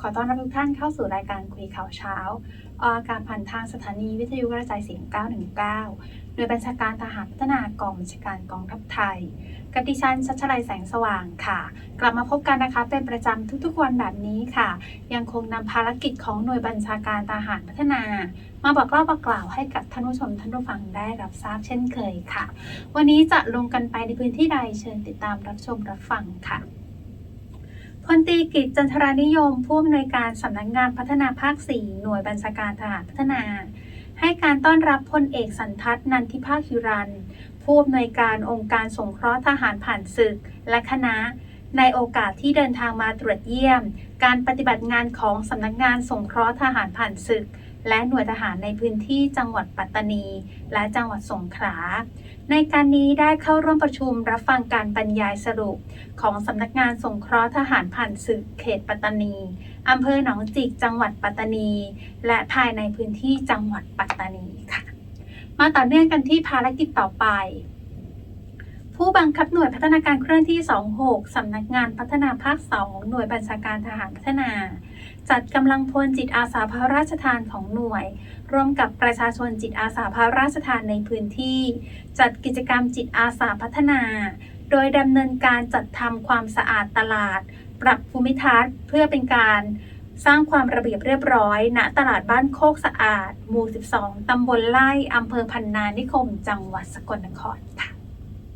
ขอต้อนรับทุกท่านเข้าสู่รายการคุยข่าวเช้าออากาศผ่านทางสถานีวิทยุกระจายเสียง 919 โดยบัญชาการทหารพัฒนากองบัญชาการกองทัพไทย กับดิฉันชัชลัยแสงสว่างค่ะ กลับมาพบกันนะคะเป็นประจำทุกๆวันแบบนี้ค่ะ ยังคงนำภารกิจของหน่วยบัญชาการทหารพัฒนา มาบอกเล่าบอกกล่าวให้กับท่านผู้ชมท่านผู้ฟังได้รับทราบเช่นเคยค่ะ วันนี้จะลงกันไปในพื้นที่ใดเชิญติดตามรับชมรับฟังค่ะ พลตีกิจจันทรานิยม ผู้อำนวยการสำนักงานพัฒนาภาค 4 หน่วยบัญชาการทหารพัฒนา ให้การต้อนรับพลเอกสันทัศน์นันทิภาคฮิรัน ผู้อำนวยการองค์การสงเคราะห์ทหารผ่านศึก และคณะ ในโอกาสที่เดินทางมาตรวจเยี่ยม การปฏิบัติงานของสำนักงานสงเคราะห์ทหารผ่านศึก และหน่วยทหารในพื้นที่จังหวัดปัตตานี และจังหวัดสงขลา ในการนี้ได้เข้าร่วมประชุมรับฟังการบรรยายสรุป ของสำนักงานสงเคราะห์ทหารผ่านศึก เขตปัตตานีอำเภอหนองจิกจังหวัดปัตตานี และภายในพื้นที่จังหวัดปัตตานีค่ะ มาต่อเนื่องกันที่ภารกิจต่อไป ผู้บังคับหน่วยพัฒนาการเคลื่อนที่ 26 สำนักงานพัฒนาภาค 2 หน่วยบัญชาการทหารพัฒนา จัดกำลังพลจิตอาสาพระราชทานของหน่วย ร่วมกับประชาชนจิตอาสาพระราชทานในพื้นที่ จัดกิจกรรมจิตอาสาพัฒนา โดยดำเนินการจัดทำความสะอาดตลาด ปรับภูมิทัศน์เพื่อเป็นการสร้างความระเบียบเรียบร้อย ณ ตลาดบ้านโคกสะอาด หมู่ 12 ตำบลไล่อำเภอพันนานิคม จังหวัดสกลนครค่ะ